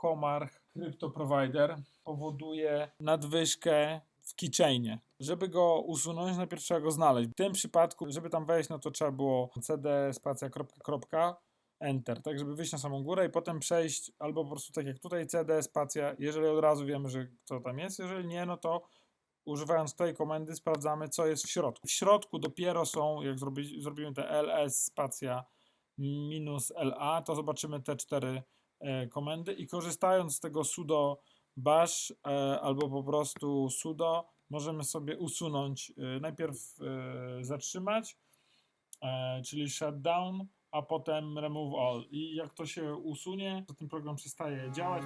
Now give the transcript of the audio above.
Comarch Crypto Provider powoduje nadwyżkę w keychainie. Żeby go usunąć, najpierw trzeba go znaleźć. W tym przypadku, żeby tam wejść, no to trzeba było cd spacja kropka, kropka, enter, tak żeby wyjść na samą górę i potem przejść albo po prostu tak jak tutaj cd spacja, jeżeli od razu wiemy, że co tam jest, jeżeli nie, no to używając tej komendy sprawdzamy, co jest w środku. W środku dopiero są, jak zrobi, zrobimy te ls spacja minus la, to zobaczymy te cztery komendy i korzystając z tego sudo bash e, albo po prostu sudo możemy sobie usunąć, e, najpierw e, zatrzymać, e, czyli shutdown, a potem remove all. I jak to się usunie, to ten program przestaje działać.